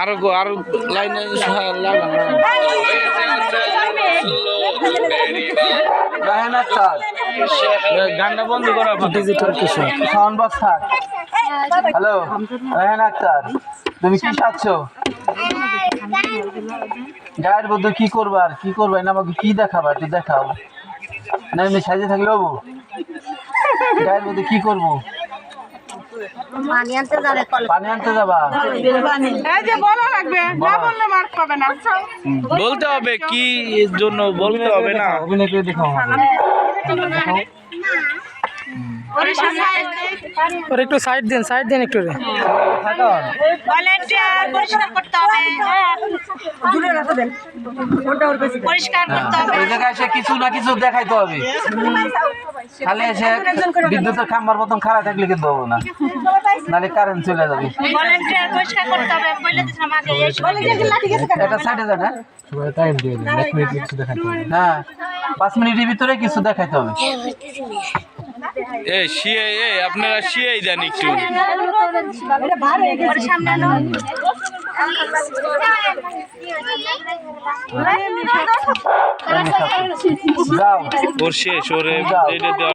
আরও গো আরও লাইনে লাগান গানটা বন্ধ করা ডিজিটাল কিছু। সাউন্ড বক্স থাক হ্যালো রায়হান আক্তার তুমি কি চাচ্ছ গায়ের মধ্যে কি করবা আর কি করবা? না আমাকে কি দেখাবা? একটু দেখাও। না এমনি সাজে থাকলে? হব গায়ের মধ্যে কি করব? পানি আনতে যাবে পানি আনতে যাবা? এই যে বলা লাগবে। না বললে মার্ক পাবে না। বলতে হবে কি জন্য বলতে হবে না। অভিনয় করে দেখাও আমাকে। ওর একটু সাইড দেন সাইড দেন একটু রে। পরিষ্কার করতে হবে। দূরে রাখো দেন। ওটা ওর কাছে পরিষ্কার করতে হবে। ওই জায়গায় এসে কিছু না কিছু দেখাইতে হবে। এসে বিদ্যুতের খাম্বার মতন খারাপ থাকলে কিন্তু হব না। কারেন্ট চলে যাবে। পরিষ্কার করতে হবে। হ্যাঁ? হ্যাঁ পাঁচ মিনিটের ভিতরে কিছু দেখাইতে হবে। এ শিয়ে এ আপনারা শিয়েই দেন একটু। ওর শেষ ওর এটা